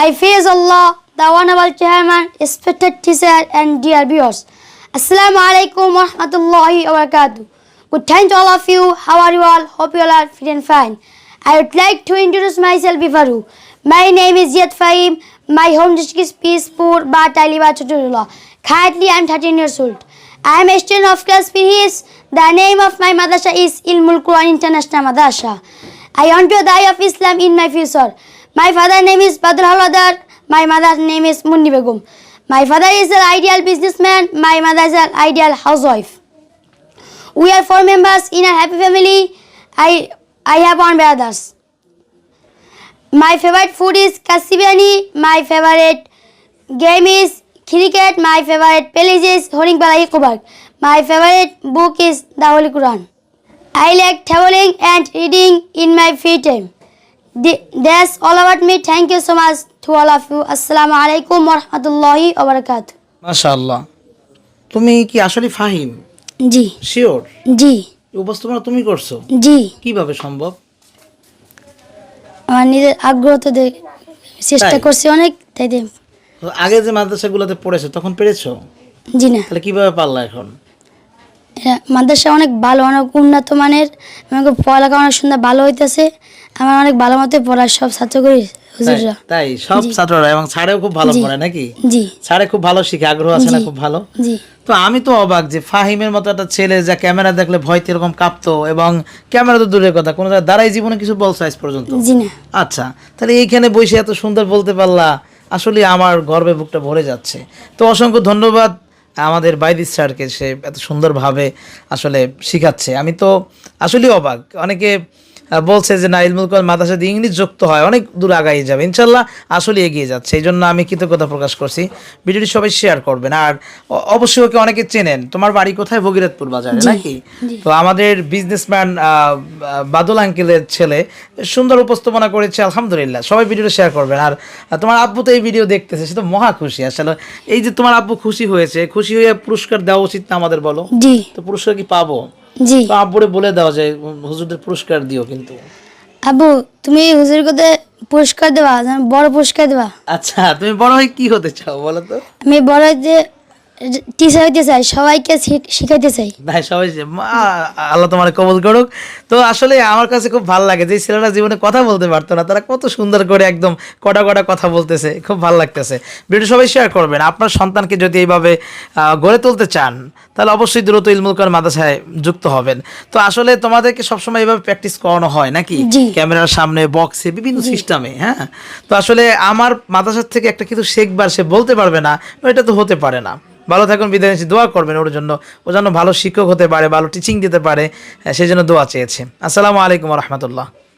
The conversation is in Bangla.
I praise Allah, the Honorable Chairman, respected teacher and dear viewers. Assalamu alaikum wa rahmatullahi wa barakatuh. Good time to all of you. How are you all? Hope you all are fit and fine. I would like to introduce myself before you. My name is Yat Fahim. My home district is Peaceful, but I live at. Currently, I am 13 years old. I am a student of class PHS. The name of my madrasa is Ilmul Quran International Madrasa. I want to die of Islam in my future. My father name is Badr Haladar. My mother's name is Munni Begum. My father is an ideal businessman. My mother is an ideal housewife. We are four members in a happy family. I I have one brothers. My favorite food is kasibani. My favorite game is cricket. My favorite palace is Horing Balai Kubar. My favorite book is the Holy Quran. I like traveling and reading in my free time. Th- That's all about me. Thank you so much to all of you. Assalamu alaikum wa rahmatullahi wa barakatuh. মাশাআল্লাহ তুমি কি আসলে ফাহিম? জি। শিওর জি। উপস্থাপনা তুমি করছ? জি। কীভাবে সম্ভব? আমার নিজের আগ্রহ তো চেষ্টা করছি অনেক তাই আগে যে মাদ্রাসাগুলোতে পড়েছো তখন পেরেছ? জি না। তাহলে কীভাবে পারলা এখন? মাদ্রাসা অনেক ভালো অনেক উন্নত মানের আমাকে পড়ালেখা অনেক সুন্দর ভালো হইতেছে। আমার অনেক ভালো মতো পড়ার সব তাই- হুজুররা। তাই সব ছাত্ররা এবং স্যারেও খুব ভালো পড়ে নাকি? জি। স্যারে খুব ভালো শিখে আগ্রহ আছে না খুব ভালো? জি। তো আমি তো অবাক যে ফাহিমের মতো একটা ছেলে যা ক্যামেরা দেখলে ভয়তে এরকম কাঁপতো এবং ক্যামেরা তো দূরের কথা কোনো দাঁড়াই জীবনে কিছু বলছো আজ পর্যন্ত। জি না। আচ্ছা তাহলে এইখানে বসে এত সুন্দর বলতে পারলা আসলে আমার গর্বে বুকটা ভরে যাচ্ছে। তো অসংখ্য ধন্যবাদ আমাদের বাইদিস স্যারকে সে এত সুন্দরভাবে আসলে শিখাচ্ছে। আমি তো আসলেই অবাক। অনেকে বলছে যে না ইলমুল কোরআন মাদ্রাসা দিয়ে ইংলিশ যুক্ত হয় অনেক দূর আগাই যাবে। ইনশাল্লাহ আসলে এগিয়ে যাচ্ছে। এই জন্য আমি কৃতজ্ঞতা প্রকাশ করছি। ভিডিওটি সবাই শেয়ার করবেন। আর অবশ্যই ওকে অনেকে চেনেন। তোমার বাড়ি কোথায়? ভগীরথপুর বাজারে নাকি? তো আমাদের বিজনেসম্যান বাদল আঙ্কেলের ছেলে সুন্দর উপস্থাপনা করেছে আলহামদুলিল্লাহ। সবাই ভিডিওটা শেয়ার করবেন। আর তোমার আব্বু তো এই ভিডিও দেখতেছে সে তো মহা খুশি। আসলে এই যে তোমার আব্বু খুশি হয়েছে খুশি হয়ে পুরস্কার দেওয়া উচিত না আমাদের বলো? তো পুরস্কার কি পাবো? জি। তো আব্বুরে বলে দাও যে হুজুরদের পুরস্কার দিও কিন্তু। আব্বু তুমি হুজুর কোতে পুরস্কার দেবা বড় পুরস্কার দেবা। আচ্ছা তুমি বড় হয়ে কি হতে চাও বলো তো? আমি বড় যে টিচার হইতে চাই সবাইকে শিখ- শিখাইতে চাই। ভাই সবাই আল্লাহ তোমার কবল করুক। তো আসলে আমার কাছে খুব ভালো লাগে যে ছেলেরা জীবনে কথা বলতে পারতো না তারা কত সুন্দর করে একদম কটা কটা কথা বলতেছে খুব ভালো লাগতেছে। ভিডিও সবাই শেয়ার করবেন। আপনার সন্তানকে যদি এইভাবে গড়ে তুলতে চান তাহলে অবশ্যই দ্রুত ইলমুল কর মাদ্রাসায় যুক্ত হবেন। তো আসলে তোমাদেরকে সবসময় এইভাবে প্র্যাকটিস করানো হয় নাকি। ক্যামেরার সামনে বক্সে বিভিন্ন সিস্টেমে হ্যাঁ? তো আসলে আমার মাদ্রাসার থেকে একটা কিছু শেখবার সে বলতে পারবে না এটা তো হতে পারে না। ভালো থাকুন, বিদায় নিচ্ছি, দোয়া করবেন ওর জন্য। ও যেন ভালো শিক্ষক হতে পারে, ভালো টিচিং দিতে পারে সেই জন্য দোয়া চেয়েছে। আসসালামু আলাইকুম রহমতুল্লাহ।